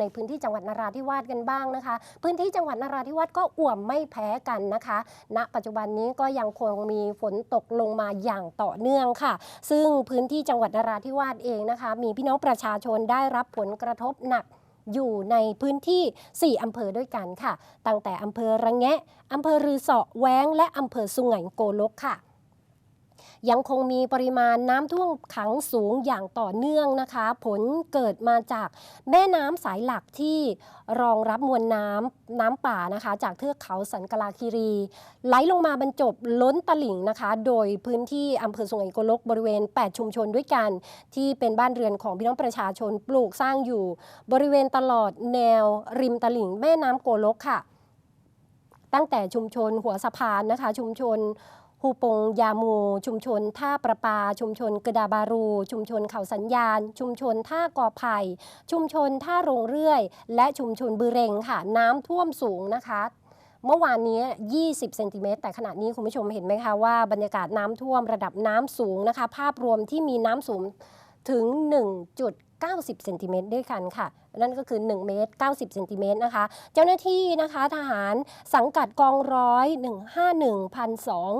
ในพื้นที่จังหวัดนราธิวาสกันบ้างนะคะ พื้นที่จังหวัดนราธิวาสก็อ่วมไม่แพ้กันนะคะ ณ ปัจจุบันนี้ก็ยังคงมีฝนตกลงมาอย่างต่อเนื่องค่ะ ซึ่งพื้นที่จังหวัดนราธิวาสเองนะคะ มีพี่น้องประชาชนได้รับผลกระทบหนักอยู่ในพื้นที่ 4 อำเภอด้วยกันค่ะ ตั้งแต่อำเภอระแงะอำเภอรือเสาะแว้ง และอำเภอสุไหงโกลกค่ะ ยังคงมีปริมาณน้ำท่วมขังสูงอย่างต่อเนื่องนะคะ ผลเกิดมาจากแม่น้ำสายหลักที่รองรับมวลน้ำน้ำป่านะคะ จากเทือกเขาสันกลาคีรี ไหลลงมาบรรจบล้นตลิ่งนะคะ โดยพื้นที่อำเภอสุไหงโกลกบริเวณ 8 ชุมชนด้วยกัน ที่เป็นบ้านเรือนของพี่น้องประชาชนปลูกสร้างอยู่ บริเวณตลอดแนว ริมตลิ่งแม่น้ำโกลกค่ะ ตั้งแต่ชุมชนหัวสะพานนะคะ ชุมชน ฮูปงยามู ชุมชนท่าประปา ชุมชนกระดาบารู ชุมชนเขาสัญญาณ ชุมชนท่ากอไผ่ชุมชนท่าโรงเรื่อย และชุมชนบือเรงค่ะ น้ำท่วมสูงนะคะ เมื่อวานนี้ 20 เซนติเมตรแต่ขณะนี้คุณผู้ชมเห็นไหมคะว่าบรรยากาศน้ำท่วมระดับน้ำสูงนะคะ ภาพรวมที่มีน้ำสูงถึง 90เซนติเมตรด้วยกันค่ะ นั่นก็คือ 1 เมตร 90เซนติเมตรนะคะ เจ้าหน้าที่นะคะทหารสังกัดกองร้อย 151พันสอง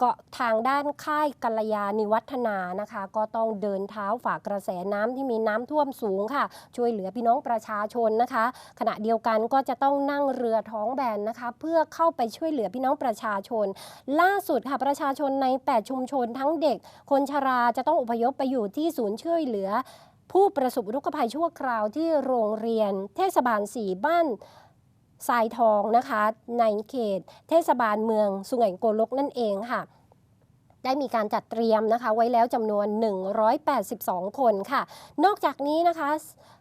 เกาะทางด้านค่ายกัลยาณิวัฒนานะคะ ก็ต้องเดินเท้าฝ่ากระแสน้ำที่มีน้ำท่วมสูงค่ะ ช่วยเหลือพี่น้องประชาชนนะคะ ขณะเดียวกันก็จะต้องนั่งเรือท้องแบนนะคะ เพื่อเข้าไปช่วยเหลือพี่น้องประชาชน ล่าสุดค่ะประชาชนใน 8 ชุมชนทั้งเด็ก คนชราจะต้องอพยพไปอยู่ที่ศูนย์ช่วยเหลือ ผู้ประสบอุทกภัยชั่วคราวที่โรงเรียน เทศบาลสีบ้านทรายทองนะคะ ในเขต เทศบาลเมืองสุไหงโกลกนั่นเองค่ะ ได้มีการจัดเตรียมนะคะ ไว้แล้วจำนวน 182 คนค่ะ นอกจากนี้นะคะ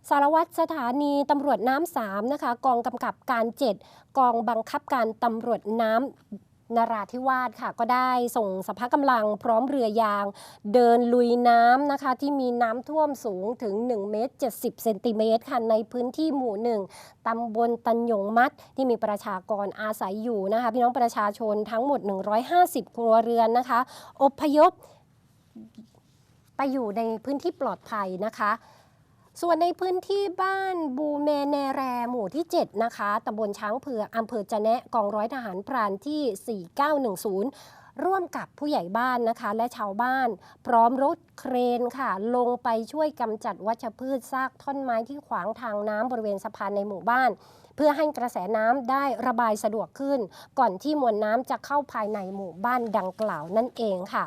สารวัตรสถานีตำรวจน้ำสามนะคะ กองกำกับการ 7 กองบังคับการตำรวจน้ำ นราธิวาสค่ะก็ได้ส่งสภากำลังพร้อมเรือยาง เดินลุยน้ำนะคะ ที่มีน้ำท่วมสูงถึง 1 เมตร 70 เซนติเมตรค่ะในพื้นที่หมู่หนึ่งตำบลตันยงมัดที่มีประชากรอาศัยอยู่นะคะ พี่น้องประชาชนทั้งหมด 150 ครัวเรือนนะคะ อพยพไปอยู่ในพื้นที่ปลอดภัยนะคะ ส่วนในพื้นที่บ้านบูเมเนแรหมู่ที่ 7 นะคะตำบลช้างเผือกอำเภอจะแนะกองร้อยทหารพรานที่ 4910 ร่วมกับผู้ใหญ่บ้านนะคะ และชาวบ้าน พร้อมรถเครนค่ะ ลงไปช่วยกำจัดวัชพืชซากท่อนไม้ที่ขวางทางน้ำบริเวณสะพานในหมู่บ้านเพื่อให้กระแสน้ำได้ระบายสะดวกขึ้น ก่อนที่มวลน้ำจะเข้าภายในหมู่บ้านดังกล่าวนั่นเองค่ะ